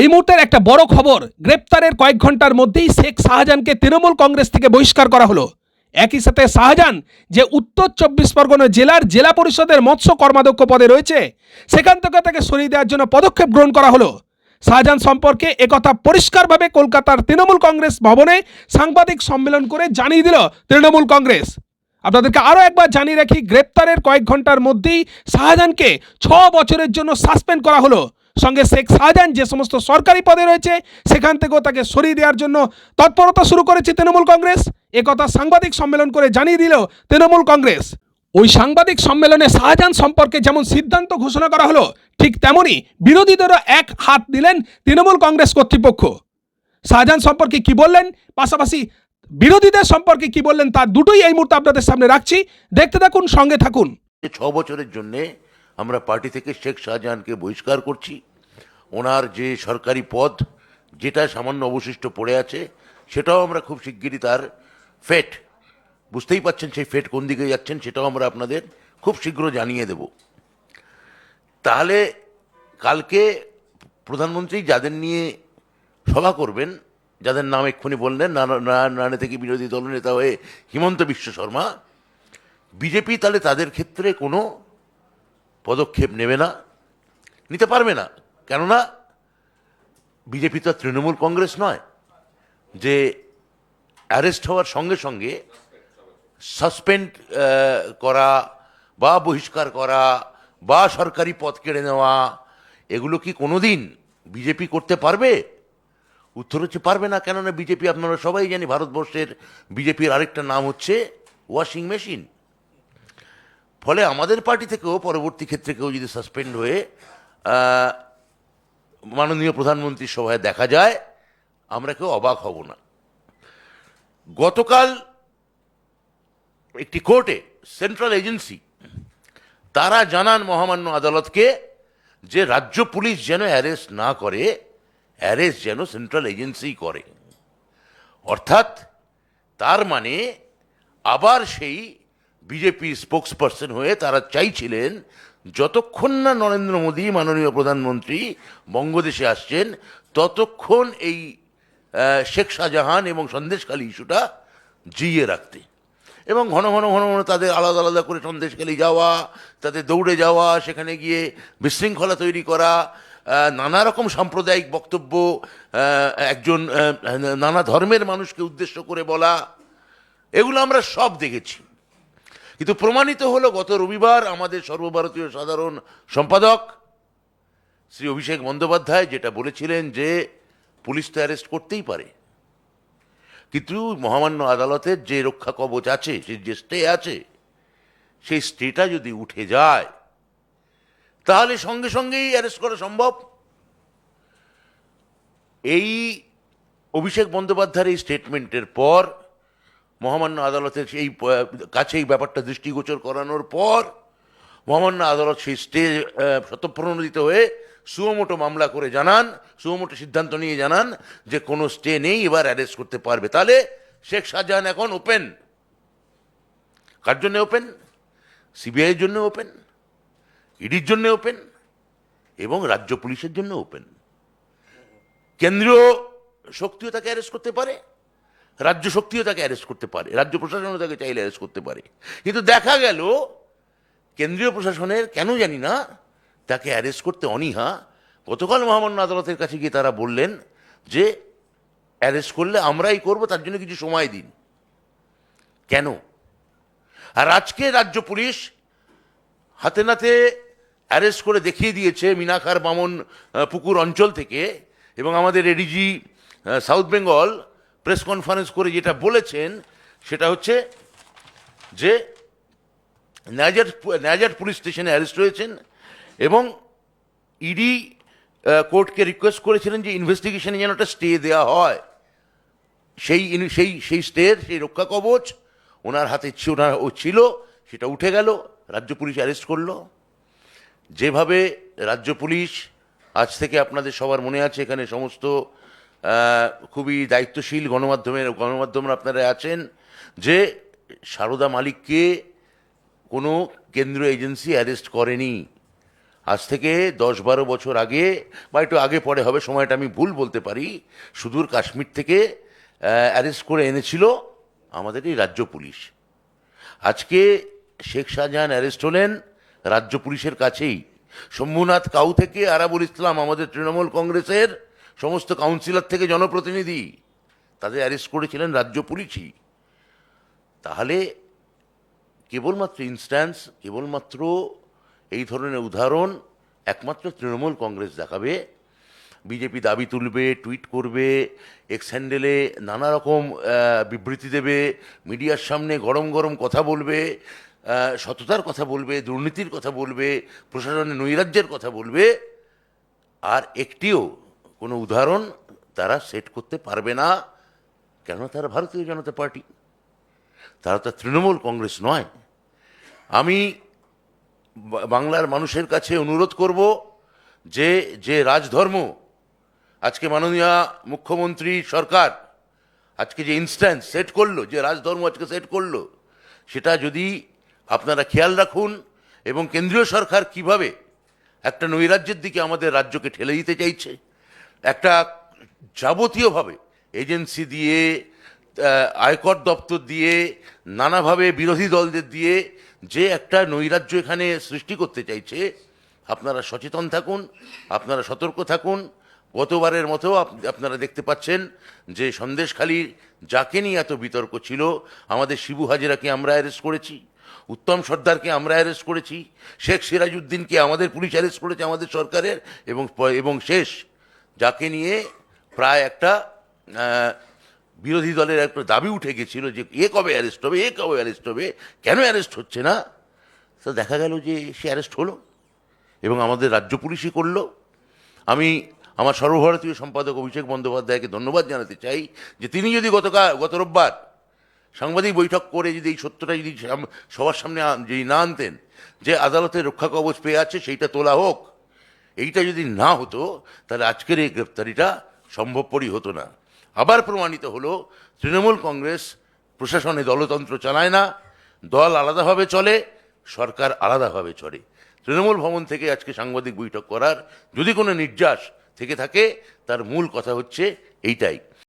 এই মুহূর্তের একটা বড় খবর, গ্রেপ্তারের কয়েক ঘণ্টার মধ্যেই শেখ শাহজাহানকে তৃণমূল কংগ্রেস থেকে বহিষ্কার করা হলো। একই সাথে শাহজাহান, যে উত্তর চব্বিশ পরগনা জেলার জেলা পরিষদের মৎস্য কর্মাধ্যক্ষ পদে রয়েছে, সেখান থেকে তাকে সরিয়ে দেওয়ার জন্য পদক্ষেপ গ্রহণ করা হলো। শাহজাহান সম্পর্কে একথা পরিষ্কারভাবে কলকাতার তৃণমূল কংগ্রেস ভবনে সাংবাদিক সম্মেলন করে জানিয়ে দিল তৃণমূল কংগ্রেস। আপনাদেরকে আরও একবার জানিয়ে রাখি, গ্রেপ্তারের কয়েক ঘণ্টার মধ্যেই শাহজাহানকে ছ বছরের জন্য সাসপেন্ড করা হলো। সঙ্গে শেখ শাহজাহান যে সমস্ত সরকারি পদে রয়েছে, সেখান থেকেও তাকে সরিয়ে দেওয়ার জন্য তৎপরতা শুরু করেছে তৃণমূল কংগ্রেস। একথা সাংবাদিক সম্মেলন করে জানিয়ে দিল তৃণমূল কংগ্রেস। ওই সাংবাদিক সম্মেলনে শাহজাহান সম্পর্কে যেমন সিদ্ধান্ত ঘোষণা করা হলো, ঠিক তেমনি বিরোধীদেরও এক হাত দিলেন তৃণমূল কংগ্রেস কর্তৃপক্ষ। শাহজাহান সম্পর্কে কি বললেন? পাশাপাশি বিরোধীদের সম্পর্কে কি বললেন? তার দুটোই এই মুহূর্তে আপনাদের সামনে রাখছি। দেখতে থাকুন, সঙ্গে থাকুন। ছ বছরের জন্যে আমরা পার্টি থেকে শেখ শাহজাহানকে বহিষ্কার করছি। ওনার যে সরকারি পদ, যেটা সামান্য অবশিষ্ট পড়ে আছে, সেটাও আমরা খুব শিগগিরই তার ফেট। বুঝতেই পাচ্ছেন সেই ফেট কোন দিকে যাচ্ছেন, সেটাও আমরা আপনাদের খুব শীঘ্র জানিয়ে দেব। তাহলে কালকে প্রধানমন্ত্রী যাদের নিয়ে সভা করবেন, যাদের নাম এক্ষুনি বললেন, নানা থেকে বিরোধী দলনেতা হয়ে হিমন্ত বিশ্ব শর্মা, বিজেপি তাহলে তাদের ক্ষেত্রে কোনো পদক্ষেপ নেবে না, নিতে পারবে না। কেননা, বিজেপি তো তৃণমূল কংগ্রেস নয়। যে অ্যারেস্ট হওয়ার সঙ্গে সঙ্গে সাসপেন্ড করা বা বহিষ্কার করা বা সরকারি পদ কেড়ে নেওয়া, এগুলো কি কোনোদিন বিজেপি করতে পারবে? উত্তর হচ্ছে পারবে না। কেননা বিজেপি আপনারা সবাই জানি ভারতবর্ষের বিজেপির আরেকটা নাম হচ্ছে ওয়াশিং মেশিন। ফলে আমাদের পার্টি থেকেও পরবর্তী ক্ষেত্রে কেউ যদি সাসপেন্ড হয়ে মাননীয় প্রধানমন্ত্রীর সভায় দেখা যায়, আমরা কেউ অবাক হব না। গতকাল একটি কোর্টে সেন্ট্রাল এজেন্সি তারা জানান মহামান্য আদালতকে যে রাজ্য পুলিশ যেন অ্যারেস্ট না করে, অ্যারেস্ট যেন সেন্ট্রাল এজেন্সি করে। অর্থাৎ তার মানে আবার সেই বিজেপি স্পোক্সপারসন হয়ে তারা চাইছিলেন, যতক্ষণ না নরেন্দ্র মোদী মাননীয় প্রধানমন্ত্রী বঙ্গদেশে আসছেন, ততক্ষণ এই শেখ শাহজাহান এবং সন্দেশখালী ইস্যুটা জিয়ে রাখতে। এবং ঘন ঘন ঘন ঘন তাদের আলাদা আলাদা করে সন্দেশখালী যাওয়া, তাদের দৌড়ে যাওয়া, সেখানে গিয়ে বিশৃঙ্খলা তৈরি করা নানা রকম সাম্প্রদায়িক বক্তব্য একজন নানা ধর্মের মানুষকে উদ্দেশ্য করে বলা, এগুলো আমরা সব দেখেছি। কিন্তু প্রমাণিত হলো গত রবিবার আমাদের সর্বভারতীয় সাধারণ সম্পাদক শ্রী অভিষেক বন্দ্যোপাধ্যায় যেটা বলেছিলেন যে পুলিশ তো অ্যারেস্ট করতেই পারে। কিন্তু মহামান্য আদালতের যে রক্ষা কবচ আছে, সেই যে স্টে আছে, সেই স্টেটা যদি উঠে যায়, তাহলে সঙ্গে সঙ্গেই অ্যারেস্ট করা সম্ভব। এই অভিষেক বন্দ্যোপাধ্যায়ের এই স্টেটমেন্টের পর মহামান্য আদালতের সেই কাছেই ব্যাপারটা দৃষ্টিগোচর করানোর পর মহামান্য আদালত সেই স্টে শতপ্রণোদিত হয়ে সুমোটো মামলা করে জানান, সুমোটো সিদ্ধান্ত নিয়ে জানান যে কোনো স্টে নেই, এবার অ্যারেস্ট করতে পারবে। তাহলে শেখ শাহজাহান এখন ওপেন। কার জন্য ওপেন? সিবিআইয়ের জন্য ওপেন? ইডির জন্য ওপেন? এবং রাজ্য পুলিশের জন্য ওপেন? কেন্দ্রীয় শক্তিও তাকে অ্যারেস্ট করতে পারে? রাজ্য শক্তিও তাকে অ্যারেস্ট করতে পারে, রাজ্য প্রশাসনও তাকে চাইলে অ্যারেস্ট করতে পারে। কিন্তু দেখা গেল, কেন্দ্রীয় প্রশাসনের, কেন জানি না, তাকে অ্যারেস্ট করতে অনীহা। গতকাল মহামান্য আদালতের কাছে গিয়ে তারা বললেন যে অ্যারেস্ট করলে আমরাই করব, তার জন্য কিছু সময় দিন। কেন? আর আজকে রাজ্য পুলিশ হাতে নাতে অ্যারেস্ট করে দেখিয়ে দিয়েছে মিনাখার বামন পুকুর অঞ্চল থেকে এবং আমাদের ADG South Bengal press conference করে যেটা বলেছেন, সেটা হচ্ছে যে ন্যাজার ন্যাজার পুলিশ স্টেশনে অ্যারেস্ট হয়েছেন এবং ইডি কোর্টকে রিকোয়েস্ট করেছিলেন যে ইনভেস্টিগেশনে যেন একটা স্টে দেওয়া হয়। সেই সেই সেই স্টের, সেই রক্ষা কবচ ওনার হাতে ওনার ও ছিল, সেটা উঠে গেল, রাজ্য পুলিশ অ্যারেস্ট করল। যেভাবে রাজ্য পুলিশ, আজ থেকে আপনাদের সবার মনে আছে, এখানে সমস্ত খুবই দায়িত্বশীল গণমাধ্যমের গণমাধ্যমের আপনারা আছেন যে সারদা মালিককে কোনো কেন্দ্রীয় এজেন্সি অ্যারেস্ট করেনি। আজ থেকে দশ বারো বছর আগে বা একটু আগে পরে হবে, সময়টা আমি ভুল বলতে পারি, সুদূর কাশ্মীর থেকে অ্যারেস্ট করে এনেছিল আমাদের এই রাজ্য পুলিশ। আজকে শেখ শাহজাহান অ্যারেস্ট হলেন রাজ্য পুলিশের কাছেই। শম্ভুনাথ কাউ থেকে আরাবুল ইসলাম, আমাদের তৃণমূল কংগ্রেসের সমস্ত কাউন্সিলর থেকে জনপ্রতিনিধি, তাদের অ্যারেস্ট করেছিলেন রাজ্য পুলিশই। তাহলে কেবলমাত্র ইনস্ট্যান্স কেবলমাত্র এই ধরনের উদাহরণ একমাত্র তৃণমূল কংগ্রেস দেখাবে। বিজেপি দাবি তুলবে, টুইট করবে এক্স হ্যান্ডেলে নানা রকম বিবৃতি দেবে, মিডিয়ার সামনে গরম গরম কথা বলবে সততার কথা বলবে, দুর্নীতির কথা বলবে, প্রশাসনের নৈরাজ্যের কথা বলবে। আর একটিও কোনো উদাহরণ তারা সেট করতে পারবে না, কেননা তারা ভারতীয় জনতা পার্টি। তারা তো তৃণমূল কংগ্রেস নয়। আমি বাংলার মানুষের কাছে অনুরোধ করব যে যে রাজধর্ম, আজকে মাননীয় মুখ্যমন্ত্রী সরকার আজকে যে ইনস্ট্যান্স সেট করল, যে রাজধর্ম আজকে সেট করল, সেটা যদি আপনারা খেয়াল রাখুন এবং কেন্দ্রীয় সরকার কীভাবে একটা নৈরাজ্যের দিকে আমাদের রাজ্যকে ঠেলে দিতে চাইছে। একটা যাবতীয়ভাবে এজেন্সি দিয়ে আয়কর দপ্তর দিয়ে, নানাভাবে বিরোধী দলদের দিয়ে যে একটা নৈরাজ্য এখানে সৃষ্টি করতে চাইছে, আপনারা সচেতন থাকুন, আপনারা সতর্ক থাকুন। গতবারের মতো আপ- আপনারা দেখতে পাচ্ছেন যে সন্দেশখালী যাকে নিয়ে এত বিতর্ক ছিল, আমাদের শিবু হাজিরাকে আমরা অ্যারেস্ট করেছি, উত্তম সর্দারকে আমরা অ্যারেস্ট করেছি, শেখ সিরাজউদ্দিনকে আমাদের পুলিশ অ্যারেস্ট করেছে আমাদের সরকারের এবং এবং শেষ যাকে নিয়ে প্রায় একটা বিরোধী দলের একটা দাবি উঠে গেছিল যে এ কবে অ্যারেস্ট হবে, এ কবে অ্যারেস্ট হবে, কেন অ্যারেস্ট হচ্ছে না? তো দেখা গেল যে সে অ্যারেস্ট হলো এবং আমাদের রাজ্য পুলিশই করল। আমি আমার সর্বভারতীয় সম্পাদক অভিষেক বন্দ্যোপাধ্যায়কে ধন্যবাদ জানাতে চাই যে তিনি যদি গতকাল গত রোববার সাংবাদিক বৈঠক করে যদি এই সত্যটা যদি সবার সামনে যদি না আনতেন যে আদালতের রক্ষা কবচ পেয়ে আছে, সেইটা তোলা হোক। এইটা যদি না হতো, তাহলে আজকের এই গ্রেপ্তারিটা সম্ভবপরই হতো না। আবার প্রমাণিত হলো, তৃণমূল কংগ্রেস প্রশাসনে দলতন্ত্র চালায় না, দল আলাদাভাবে চলে, সরকার আলাদাভাবে চলে। তৃণমূল ভবন থেকে আজকে সাংবাদিক বৈঠক করার যদি কোনো নির্যাস থেকে থাকে, তার মূল কথা হচ্ছে এইটাই।